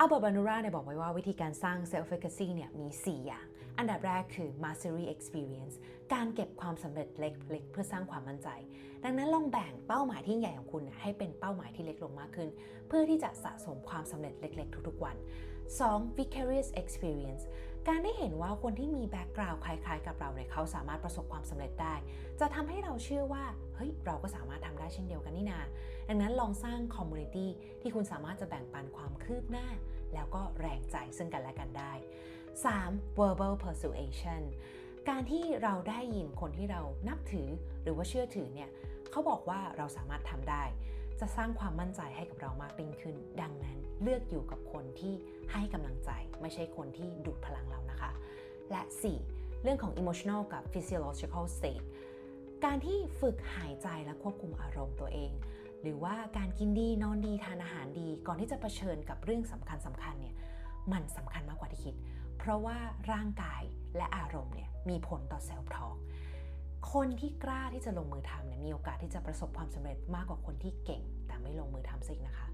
อัลเบิร์ตบานูราเนี่ยบอกไว้ว่าวิธีการสร้าง self-efficacy เนี่ยมี 4 อย่าง อันดับแรกคือ mastery experience การเก็บความสำเร็จเล็กๆ เพื่อสร้างความมั่นใจ ดังนั้นลองแบ่งเป้าหมายที่ใหญ่ของคุณเนี่ยให้เป็นเป้าหมายที่เล็กลงมากขึ้น เพื่อที่จะสะสมความสำเร็จเล็กๆ ทุกๆวัน 2. vicarious experience การได้เห็นว่าคนที่มีแบ็กกราวด์คล้ายๆ กับเราเนี่ยเขาสามารถประสบความสำเร็จได้ จะทำให้เราเชื่อว่าเฮ้ยเราก็สามารถทำได้เช่นเดียวกันนี่นา ดังนั้นลองสร้างคอมมูนิตี้ที่คุณสามารถจะแบ่งปันความคืบหน้า แล้วก็แรงใจซึ่งกันและกันได้ 3. verbal persuasion การที่เราได้ยินคนที่เรานับถือหรือว่าเชื่อถือเนี่ยเขาบอกว่าเราสามารถทำได้ จะสร้างความมั่นใจให้กับเรามากยิ่งขึ้น ลือกอยู่กับคนที่ให้กำลังใจ ไม่ใช่คนที่ดูดพลังเรานะคะ และ 4. เรื่องของ emotional กับ physiological state การที่ฝึกหายใจและควบคุมอารมณ์ตัวเอง หรือว่าการกินดีนอนดีทานอาหารดี ก่อนที่จะเผชิญกับเรื่องสำคัญสำคัญเนี่ยมันสำคัญมากกว่าที่คิด เพราะว่าร่างกายและอารมณ์เนี่ยมีผลต่อเซลล์ทอกคนที่กล้าที่จะลงมือทำเนี่ยมีโอกาสที่จะประสบความสำเร็จมากกว่าคนที่เก่ง แต่ไม่ลงมือทำซะอีกนะคะ